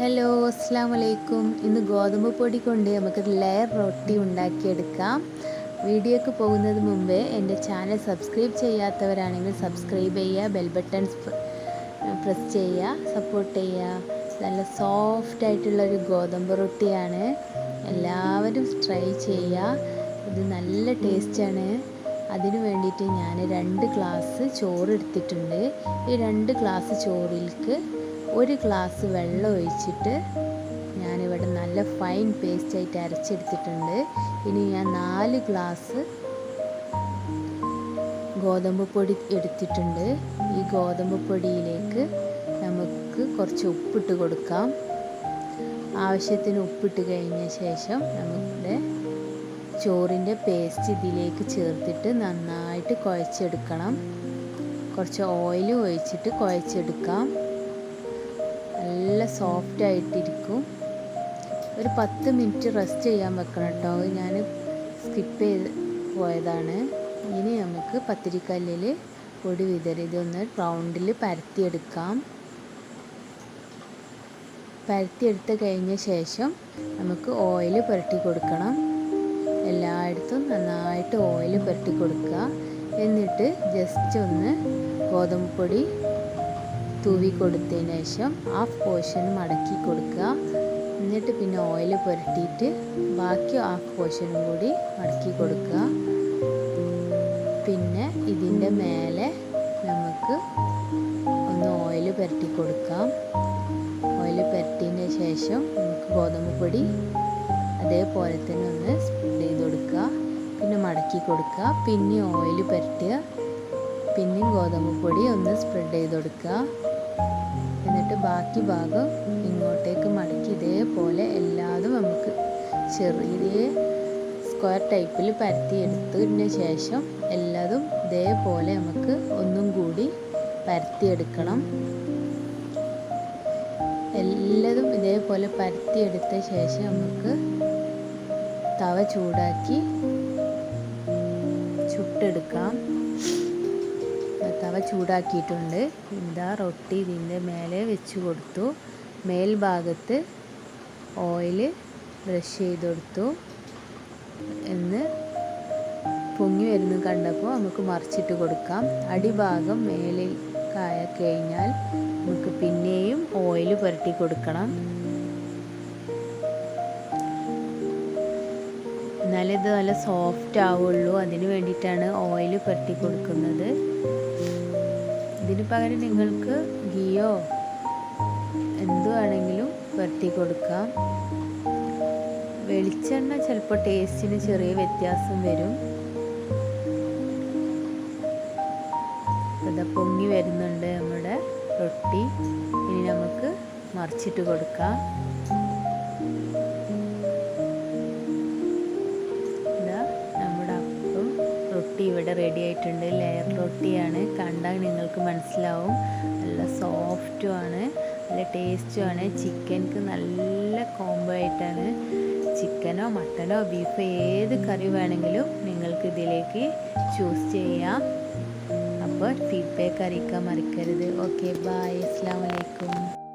Hello അസ്സാം വലൈക്കും ഇന്ന് ഗോതമ്പ് പൊടി കൊണ്ട് നമുക്ക് ലെയർ റൊട്ടി ഉണ്ടാക്കിയെടുക്കാം. വീഡിയോക്ക് പോകുന്നത് മുമ്പേ എന്റെ ചാനൽ സബ്സ്ക്രൈബ് ചെയ്യാത്തവരാണെങ്കിൽ സബ്സ്ക്രൈബ് ചെയ്യുക ബെൽ ബട്ടൺസ് പ്രസ് ചെയ്യുക സപ്പോർട്ട് ചെയ്യുക. നല്ല സോഫ്റ്റ് ആയിട്ടുള്ളൊരു ഗോതമ്പ് റൊട്ടിയാണ്. എല്ലാവരും ട്രൈ ചെയ്യുക. ഇത് നല്ല ടേസ്റ്റാണ് അതിനു വേണ്ടിയിട്ട് ഞാൻ രണ്ട് ഗ്ലാസ് ചോറ് എടുത്തിട്ടുണ്ട്. ഈ രണ്ട് ഗ്ലാസ് ചോറിലേക്ക് ഒരു ഗ്ലാസ് വെള്ളം ഒഴിച്ചിട്ട് ഞാനിവിടെ നല്ല ഫൈൻ പേസ്റ്റായിട്ട് അരച്ചെടുത്തിട്ടുണ്ട്. ഇനി ഞാൻ നാല് ഗ്ലാസ് ഗോതമ്പ് പൊടി എടുത്തിട്ടുണ്ട്. ഈ ഗോതമ്പ് പൊടിയിലേക്ക് നമുക്ക് കുറച്ച് ഉപ്പിട്ട് കൊടുക്കാം. ആവശ്യത്തിന് ഉപ്പിട്ട് കഴിഞ്ഞ ശേഷം നമ്മുടെ ചോറിന്റെ പേസ്റ്റ് ഇതിലേക്ക് ചേർത്തിട്ട് നന്നായിട്ട് കുഴച്ചെടുക്കണം. കുറച്ച് ഓയിൽ ഒഴിച്ചിട്ട് കുഴച്ചെടുക്കാം. നല്ല സോഫ്റ്റ് ആയിട്ടിരിക്കും. ഒരു പത്ത് മിനിറ്റ് റെസ്റ്റ് ചെയ്യാൻ വെക്കണം കേട്ടോ. ഞാൻ സ്കിപ്പ് ചെയ്ത് പോയതാണ്. ഇനി നമുക്ക് പത്തിരിക്കല്ലിൽ പൊടി വിതറി ഇതൊന്ന് റൗണ്ടിൽ പരത്തിയെടുക്കാം. പരത്തിയെടുത്ത് കഴിഞ്ഞ ശേഷം നമുക്ക് ഓയിൽ പുരട്ടി കൊടുക്കണം. എല്ലായിടത്തും നന്നായിട്ട് ഓയിൽ പുരട്ടി കൊടുക്കുക. എന്നിട്ട് ജസ്റ്റ് ഒന്ന് ഗോതമ്പ് പൊടി തൂവി കൊടുത്തതിന് ശേഷം ഹാഫ് പോർഷൻ മടക്കി കൊടുക്കുക. എന്നിട്ട് പിന്നെ ഓയിൽ പുരട്ടിയിട്ട് ബാക്കി ഹാഫ് പോർഷനും കൂടി മടക്കി കൊടുക്കുക. പിന്നെ ഇതിന്റെ മേലെ നമുക്ക് ഒന്ന് ഓയിൽ പുരട്ടി കൊടുക്കാം. ഓയിൽ പുരട്ടിയതിന് ശേഷം നമുക്ക് ഗോതമ്പ് പൊടി അതേപോലെ തന്നെ ഒന്ന് സ്പ്രെഡ് ചെയ്ത് കൊടുക്കുക. പിന്നെ മടക്കി കൊടുക്കുക. പിന്നെ ഓയിൽ പുരട്ടുക. പിന്നെയും ഗോതമ്പ് പൊടി ഒന്ന് സ്പ്രെഡ് ചെയ്ത് കൊടുക്കുക. എന്നിട്ട് ബാക്കി ഭാഗം ഇങ്ങോട്ടേക്ക് മടക്കി ഇതേപോലെ എല്ലാതും നമുക്ക് ചെറിയ സ്ക്വയർ ടൈപ്പിൽ പരത്തിയെടുത്തതിന് ശേഷം എല്ലാതും ഇതേപോലെ നമുക്ക് ഒന്നും കൂടി പരത്തിയെടുക്കണം. എല്ലാതും ഇതേപോലെ പരത്തിയെടുത്ത ശേഷം നമുക്ക് തവ ചൂടാക്കി ചൂടാക്കിയിട്ടുണ്ട്. എന്താ റൊട്ടി ഇതിന്റെ മേലെ വെച്ച് കൊടുത്തു. മേൽഭാഗത്ത് ഓയിൽ ബ്രഷ് ചെയ്ത് കൊടുത്തു. എന്ന് പൊങ്ങി വരുന്നു കണ്ടപ്പോൾ നമുക്ക് മറിച്ചിട്ട് കൊടുക്കാം. അടിഭാഗം മേലിൽ കായ കഴിഞ്ഞാൽ നമുക്ക് പിന്നെയും ഓയിൽ പുരട്ടി കൊടുക്കണം. എന്നാലേ ഇത് നല്ല സോഫ്റ്റ് ആവുള്ളൂ. അതിന് വേണ്ടിയിട്ടാണ് ഓയിൽ പുരട്ടി കൊടുക്കുന്നത്. ഇതിന് പകരം നിങ്ങൾക്ക് ഗിയോ എന്തുവാണെങ്കിലും വേണമെങ്കിലും കൊടുക്കാം. വെളിച്ചെണ്ണ ചിലപ്പോൾ ടേസ്റ്റിന് ചെറിയ വ്യത്യാസം വരും. അത് പൊങ്ങി വരുന്നുണ്ട് നമ്മുടെ റൊട്ടി. ഇനി നമുക്ക് മറിച്ചിട്ട് കൊടുക്കാം. റെഡി ആയിട്ടുണ്ട്. ലെയർ റൊട്ടിയാണ്. കണ്ടാൽ നിങ്ങൾക്ക് മനസ്സിലാവും. നല്ല സോഫ്റ്റും ആണ്. നല്ല ടേസ്റ്റുമാണ് ചിക്കൻക്ക് നല്ല കോംബോ ആയിട്ടാണ്. ചിക്കനോ മട്ടനോ ബീഫോ ഏത് കറി വേണമെങ്കിലും നിങ്ങൾക്ക് ഇതിലേക്ക് ചൂസ് ചെയ്യാം. അപ്പോൾ ഫീഡ്ബാക്ക് അറിയിക്കാൻ മറക്കരുത്. ഓക്കെ ബായ് അസ്സാം വലൈക്കും